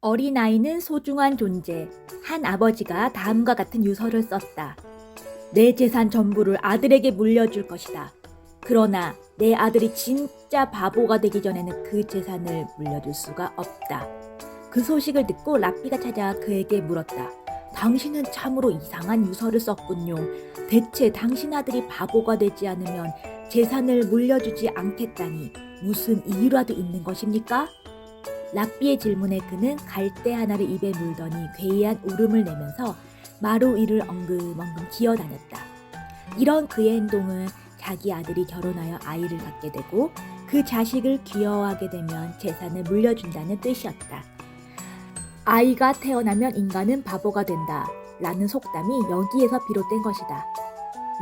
어린아이는 소중한 존재. 한 아버지가 다음과 같은 유서를 썼다. 내 재산 전부를 아들에게 물려줄 것이다. 그러나 내 아들이 진짜 바보가 되기 전에는 그 재산을 물려줄 수가 없다. 그 소식을 듣고 라삐가 찾아 그에게 물었다. 당신은 참으로 이상한 유서를 썼군요. 대체 당신 아들이 바보가 되지 않으면 재산을 물려주지 않겠다니 무슨 이유라도 있는 것입니까? 라삐의 질문에 그는 갈대 하나를 입에 물더니 괴이한 울음을 내면서 마루 위를 엉금엉금 기어다녔다. 이런 그의 행동은 자기 아들이 결혼하여 아이를 갖게 되고 그 자식을 귀여워하게 되면 재산을 물려준다는 뜻이었다. 아이가 태어나면 인간은 바보가 된다. 라는 속담이 여기에서 비롯된 것이다.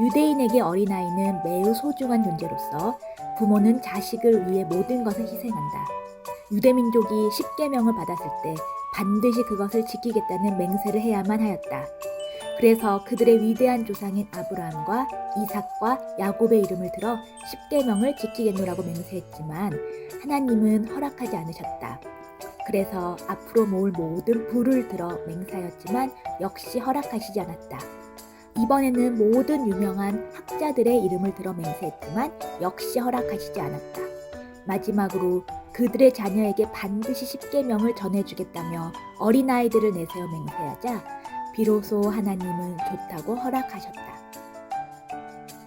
유대인에게 어린아이는 매우 소중한 존재로서 부모는 자식을 위해 모든 것을 희생한다. 유대민족이 십계명을 받았을 때 반드시 그것을 지키겠다는 맹세를 해야만 하였다. 그래서 그들의 위대한 조상인 아브라함과 이삭과 야곱의 이름을 들어 십계명을 지키겠노라고 맹세했지만 하나님은 허락하지 않으셨다. 그래서 앞으로 모을 모든 부를 들어 맹세하였지만 역시 허락하시지 않았다. 이번에는 모든 유명한 학자들의 이름을 들어 맹세했지만 역시 허락하시지 않았다. 마지막으로 그들의 자녀에게 반드시 십계명을 전해주겠다며 어린아이들을 내세워 맹세하자 비로소 하나님은 좋다고 허락하셨다.